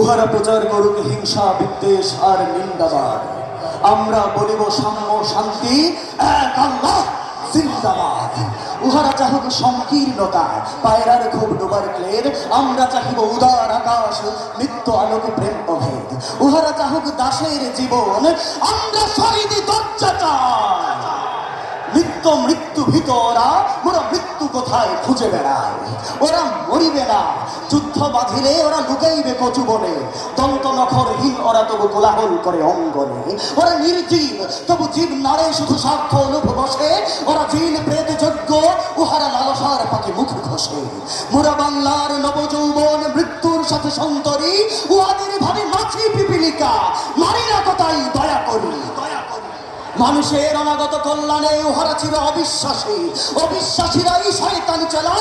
উহারা প্রচার করুক হিংসা, বিদ্বেষ আর নিন্দাবাদ। আমরা বলিব সাম্য শান্তি উহারা চাহুক সংকীর্ণতা, পায়রার খুব ডোবার ক্লের। আমরা চাহিব উদার আকাশ, নিত্য আলোক প্রেম অভেদ। উহারা চাহুক দাসের জীবন, আমরা দজ্জাচার নিত্য মৃত্যু ভীত ওরা ওরা মৃত্যু কোথায় খুঁজে বেড়ায়? ওরা মরিবে না। যুদ্ধ বাঁধিলে ওরা লুকাইবে কচু বনে দন্ত নখরহীন ওরা তবু কোলাহল করে অঙ্গনে। ওরা নির্জীব, তবু জীব নাড়ে শুধু স্বার্থ অনুভ বসে। ওরা জিন প্রেত যোগ্য উহারা লালসার পাকে মুখ ঘষে। মোরা বাংলার নবযৌবন, মৃত্যুর সাথে সন্তরী। উহাদের ভাবে মাছি পিপিলিকা। মারি না কোথায়? দয়া করি। মানুষের অনাগত কল্যাণে উহারা ছিল অবিশ্বাসী। অবিশ্বাসীরাই শয়তানি চালা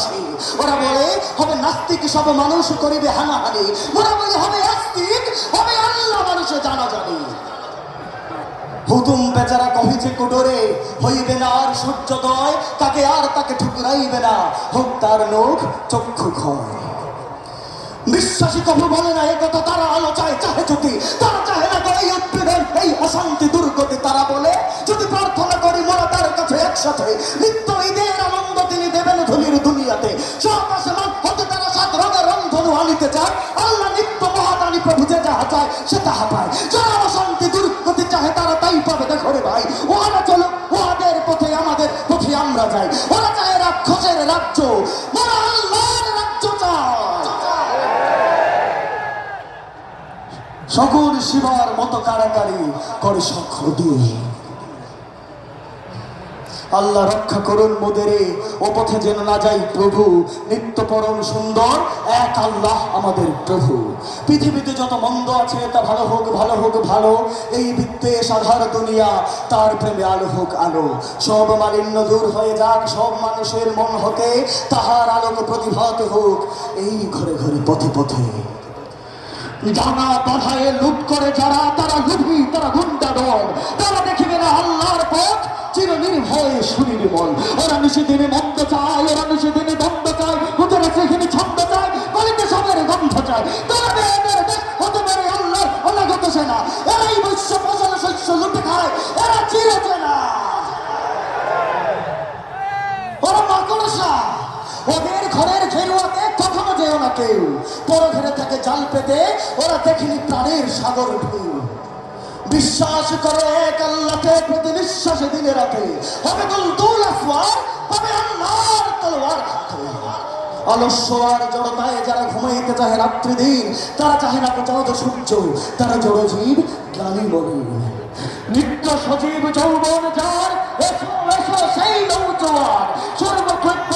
ভ্রান্ত দশটা ভুল ভাসে ওরা বলে, হবে নাস্তিক, সব মানুষ করিবে হানাহানি। ওরা বলে, হবে আস্তিক, হবে আল্লাহ মানুষে জানা যাবে হুতুম বেচারা কহিছে কুডরে, হইবে না আর সূর্যোদয় তাকে আর তাকে ঠুকরাইবে না। হোক তার লোক চক্ষু ক্ষয়। বিশ্বাসী কবু বলে না একথা তারা আলো চায় চাহে যদি, তারা চাহে না এই উৎপীড়ন, এই অশান্তি, দুর্গতি। তারা বলে, যদি প্রার্থনা করি, মোরা তার কাছে একসাথে, নিত্য ঈদের আনন্দ দুনিয়াতে। হতে তারা সাত রঙের আনিতে চায়। আল্লাহ নিত্য প্রভু যে যাহা চায়, সে তাহা পায়। যারা অশান্তি দুর্গতি চাহে, তারা তাই পাবে দেখো রে ভাই। চলো পথে আমাদের পথে আমরা যাই। ওরা চায় রাক্ষসের রাজ্য। সকল শিবার মতো কারাকারি করে সক্ষ দিয়ে। আল্লাহ রক্ষা করুন মোদেরে, ও পথে যেন না যাই প্রভু। নিত্য পরম সুন্দর, এক আল্লাহ আমাদের প্রভু। পৃথিবীতে যত মন্দ আছে, তা ভালো হোক ভালো হোক, ভালো। এই বৃত্তে সাধার দুনিয়া, তার প্রেমে আলো হোক আলো। সব মালিন্য দূর হয়ে যাক, সব মানুষের মন হতে তাহার আলোক প্রতিভাত হোক। এই ঘরে ঘরে, পথে পথে। জানা বাধায় লুট করে, যারা তারা লুভি তারা গুন্ডা দল তারা দেখিবে না আল্লাহর নির্ভয় সুনির্মল ওরা নিষেদিনে মন্দ চায়, ওরা নিষেদিনে দ্বন্দ্ব চায় ওদের সেখানে ছন্দ চায়, গলিতে সবের গন্ধ চায়। তারা বেদের দেশ হতে পারে আল্লাহ অনাগত সেনা। এরাই বৈশ্য ফসল, শস্য লুটে খায়, এরা চির চেনা ওরা মাকড়সা। ওদের ঘরের ঘেরুয়াতে কখনো যেও না কেউ। পর ঘরে থেকে জাল পেতে ওরা দেখেনি প্রাণের সাগর ঢেউ। বিশ্বাস করে এক আল্লাহকে প্রতি নিঃশ্বাসে দিনে রাখে হবে দুল আসওয়ার হবে আল্লাহর তলোয়ার। অলস্য জড়তায় যারা ঘুমাইতে চাহে রাত্রি দিন, তারা চাহে না সূর্য, তারা জড়জীব বলে নিত্য সজীব যৌবন যার, এসো এসো, সেই নৌজোয়ার সর্বক্ষেত্র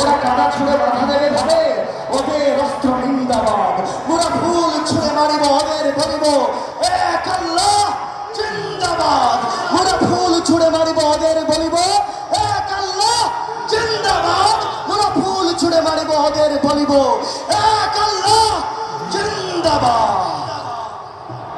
ওরা কাদা ছুঁড়ে বাধা আল্লাহ আমরা ফুল ছুড়ে মারিব ওদের বলিব এক আল্লাহ জিন্দাবাদ। আমরা ফুল ছুড়ে মারিব ওদের বলিব এক